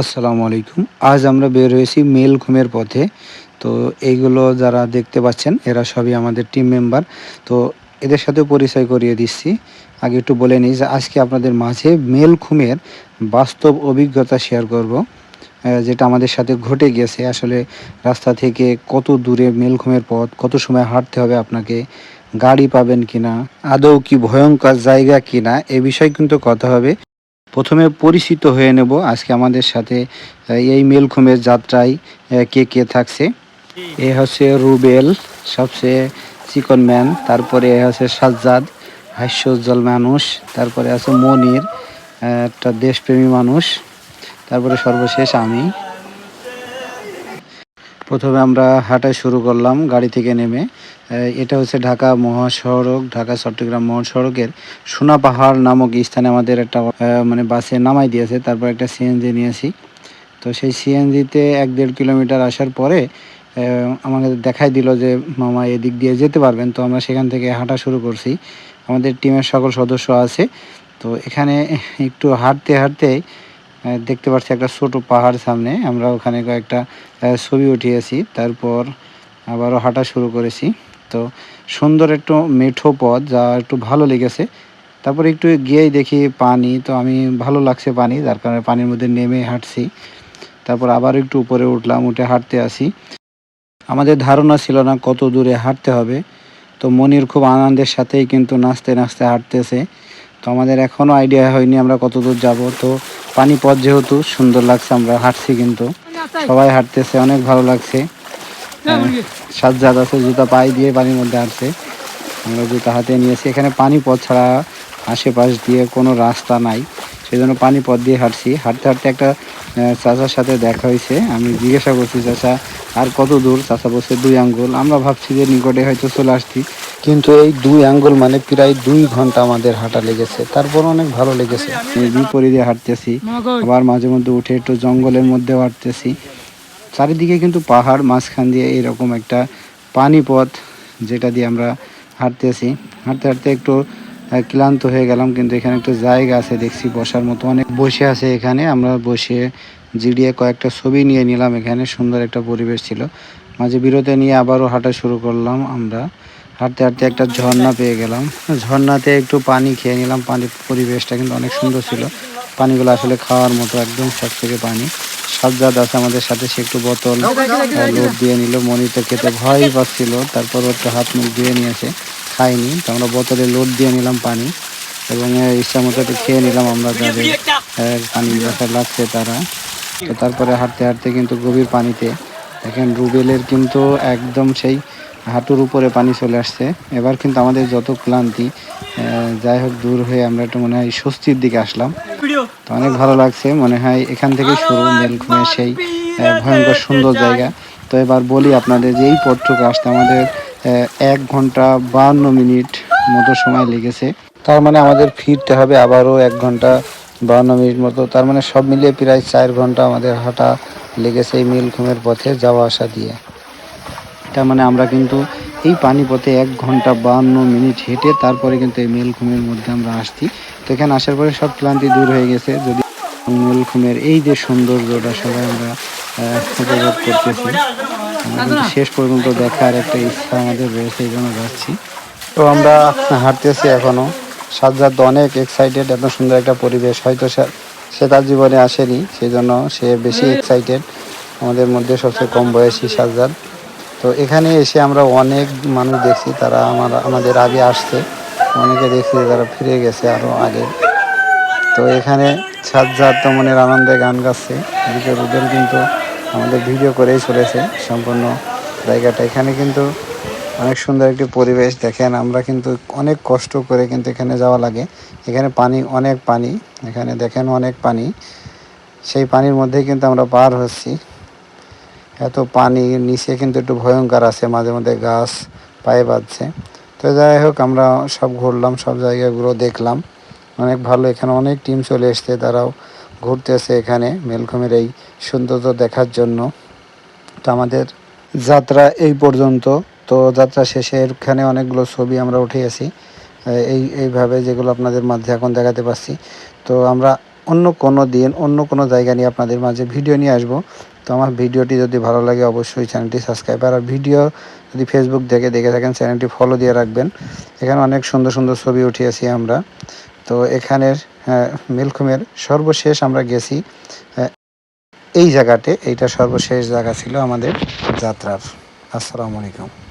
আসসালামু আলাইকুম। আজ আমরা বের হয়েছি মেল ঘুমের পথে। তো এইগুলো যারা দেখতে পাচ্ছেন, এরা সবই আমাদের টিম মেম্বার তো এদের সাথে পরিচয় করিয়ে দিচ্ছি। আগে একটু বলে নিই যে আজকে আপনাদের মাঝে মেল ঘুমের বাস্তব অভিজ্ঞতা শেয়ার করব যেটা আমাদের সাথে ঘটে গেছে। আসলে রাস্তা থেকে কত দূরে মেল ঘুমের পথ, কত সময় হাঁটতে হবে, আপনাকে গাড়ি পাবেন কিনা, আদৌ কি ভয়ঙ্কর জায়গা কিনা, এ বিষয়ে কিন্তু কথা হবে। প্রথমে পরিচিত হয়ে নেব আজকে আমাদের সাথে এই মেলখুমের যাত্রায় কে কে থাকছে। এ হচ্ছে রুবেল, সবচেয়ে চিকন ম্যান, তারপরে এ হচ্ছে সাজ্জাদ, হাস্যোজ্জ্বল মানুষ, তারপরে আছে মনির একটা দেশপ্রেমী মানুষ, তারপরে সর্বশেষ আমি। প্রথমে আমরা হাঁটা শুরু করলাম গাড়ি থেকে নেমে। এটা হচ্ছে ঢাকা মহাসড়ক, ঢাকা চট্টগ্রাম মহাসড়কের সোনা পাহাড় নামক স্থানে আমাদের একটা মানে বাসে নামাই দিয়েছে, তারপর একটা সিএনজি নিয়েছি। তো সেই সিএনজিতে এক দেড় কিলোমিটার আসার পরে আমাকে দেখাই দিল যে, মামা, এদিক দিয়ে যেতে পারবেন। তো আমরা সেখান থেকে হাঁটা শুরু করছি। আমাদের টিমের সকল সদস্য আছে। তো এখানে একটু হাঁটতে হাঁটতে দেখতে পাচ্ছি একটা ছোট পাহাড় সামনে। আমরা ওখানে কয়েকটা ছবি উঠিয়েছি। তারপর আবারও হাঁটা শুরু করেছি। তো সুন্দর একটু মেঠো পথ যা একটু ভালো লেগেছে। তারপর একটু গিয়েই দেখি পানি। তো আমি, ভালো লাগছে পানি, যার কারণে পানির মধ্যে নেমে হাঁটছি। তারপর আবার একটু উপরে উঠলাম, উঠে হাঁটতে আসি। আমাদের ধারণা ছিল না কত দূরে হাঁটতে হবে। তো মনির খুব আনন্দের সাথেই কিন্তু নাচতে নাচতে হাঁটতেছে। তো আমাদের এখনও আইডিয়া হয়নি আমরা কত দূর যাব। তো পানি পথ যেহেতু সুন্দর লাগছে আমরা হাঁটছি কিন্তু। সবাই হাঁটতেছে অনেক ভালো লাগছে। আহ, সাজ্জাদ আছে জুতা পায়ে দিয়ে পানির মধ্যে হাঁটছে। আমরা জুতা হাতে নিয়েছি। এখানে পানি পথ ছাড়া আশেপাশ দিয়ে কোনো রাস্তা নাই। সেই জন্য পানি পথ দিয়ে হাঁটছি। হাঁটতে হাঁটতে একটা চাচার সাথে দেখা হয়েছে। আমি জিজ্ঞাসা করছি চাচা আর কত দূর? চাচা বলছে দুই আঙ্গুল। আমরা ভাবছি যে নিকটে হয়তো চলে আসছি। কিন্তু এই দুই আঙ্গুল মানে প্রায় দুই ঘণ্টা আমাদের হাঁটা লেগেছে। তারপর অনেক ভালো লেগেছে। বিপরীতে হাঁটতেছি। আবার মাঝে মধ্যে উঠে একটু জঙ্গলের মধ্যেও হাঁটতেছি। চারিদিকে কিন্তু পাহাড় মাঝখান দিয়ে এরকম একটা পানি পথ যেটা দিয়ে আমরা হাঁটতেছি। হাঁটতে হাঁটতে একটু ক্লান্ত হয়ে গেলাম কিন্তু এখানে একটু জায়গা আছে দেখছি বসার মতো অনেক বসে আছে এখানে। আমরা বসে জিডিয়ে কয়েকটা ছবি নিয়ে নিলাম এখানে সুন্দর একটা পরিবেশ ছিল। মাঝে বিরতি নিয়ে আবারও হাঁটা শুরু করলাম আমরা। হাঁটতে হাঁটতে একটা ঝর্ণা পেয়ে গেলাম। ঝর্ণাতে একটু পানি খেয়ে নিলাম। পানির পরিবেশটা কিন্তু অনেক সুন্দর ছিল। পানিগুলো আসলে খাওয়ার মতো একদম থেকে পানি। সাজ্জাদ আছে আমাদের সাথে সে একটু বোতল লোড দিয়ে নিল। মনি তো খেতে ভয়ই পাচ্ছিল। তারপর একটু হাত মুখ ধুয়ে নিয়েছে খাইনি তো আমরা বোতলে লোড দিয়ে নিলাম পানি এবং ইচ্ছা মতো একটু খেয়ে নিলাম আমরা যাদের পানি ব্যথা লাগছে তারা। তো তারপরে হাঁটতে হাঁটতে কিন্তু গভীর পানিতে দেখেন রুবেলের কিন্তু একদম সেই হাঁটুর উপরে পানি চলে আসছে। এবার কিন্তু আমাদের যত ক্লান্তি যাই হোক দূর হয়ে আমরা একটু মনে হয় স্বস্তির দিকে আসলাম। তো অনেক ভালো লাগছে, মনে হয় এখান থেকে শুরু মেলঘুমের সেই ভয়ঙ্কর সুন্দর জায়গা। তো এবার বলি আপনাদের যে এই পথটুকু আসতে আমাদের এক ঘণ্টা বাহান্ন মিনিট মতো সময় লেগেছে। তার মানে আমাদের ফিরতে হবে আবারও এক ঘণ্টা বাহান্ন মিনিট মতো। তার মানে সব মিলিয়ে প্রায় চার ঘণ্টা আমাদের হাঁটা লেগেছে এই মেলঘুমের পথে যাওয়া আসা দিয়ে। তার মানে আমরা কিন্তু এই পানি পথে এক ঘণ্টা বান্ন মিনিট হেঁটে তারপরে কিন্তু এই মেলঘুমের মধ্যে আমরা আসছি। তো এখানে আসার পরে সব ক্লান্তি দূর হয়ে গেছে। যদি মেলঘুমের এই যে সৌন্দর্যটা সবাই আমরা উপভোগ করতেছি শেষ পর্যন্ত দেখার একটা ইচ্ছা আমাদের রয়েছে, এই জন্য যাচ্ছি। তো আমরা হাঁটতেছি এখনও। সাজ্জাদ অনেক এক্সাইটেড এত সুন্দর একটা পরিবেশ। হয়তো সে- সে তার জীবনে আসেনি সেই জন্য সে বেশি এক্সাইটেড আমাদের মধ্যে সবচেয়ে কম বয়সী সাজ্জাদ। তো এখানে এসে আমরা অনেক মানুষ দেখছি, তারা আমার, আমাদের আগে আসছে। অনেকে দেখছি তারা ফিরে গেছে আরও আগে। তো এখানে সাজ্জাদ তো মনের আনন্দে গান গাচ্ছে। এদিকে রুবেল কিন্তু আমাদের ভিডিও করেই চলেছে সম্পূর্ণ জায়গাটা। এখানে কিন্তু অনেক সুন্দর একটি পরিবেশ। দেখেন, আমরা কিন্তু অনেক কষ্ট করে কিন্তু এখানে যাওয়া লাগে। এখানে পানি, অনেক পানি। এখানে দেখেন অনেক পানি। সেই পানির মধ্যেই কিন্তু আমরা পার হচ্ছি। এত পানি নিচে কিন্তু একটু ভয়ঙ্কর আছে, মাঝে মধ্যে গাছ পায়ে বাঁধছে। তো যাই হোক, আমরা সব ঘুরলাম, সব জায়গাগুলো দেখলাম। অনেক ভালো, এখানে অনেক টিম চলে এসছে, তারাও ঘুরতেছে এখানে মেলঘুমের এই সৌন্দর্য দেখার জন্য। তো আমাদের যাত্রা এই পর্যন্ত। তো যাত্রা শেষে এখানে অনেকগুলো ছবি আমরা উঠে উঠিয়েছি এই, এইভাবে যেগুলো আপনাদের মাঝে এখন দেখাতে পাচ্ছি তো আমরা অন্য কোনো দিন অন্য কোনো জায়গা নিয়ে আপনাদের মাঝে ভিডিও নিয়ে আসব। তো আমার ভিডিওটি যদি ভালো লাগে অবশ্যই চ্যানেলটি সাবস্ক্রাইব আর ভিডিও যদি ফেসবুক থেকে দেখে থাকেন চ্যানেলটি ফলো দিয়ে রাখবেন। এখানে অনেক সুন্দর সুন্দর ছবি উঠিয়েছি আমরা। তো এখানের আহ, মিলকুমের সর্বশেষ আমরা গেছি আহ, এই জায়গাতে। এইটা সর্বশেষ জায়গা ছিল আমাদের যাত্রার। আসসালামু আলাইকুম।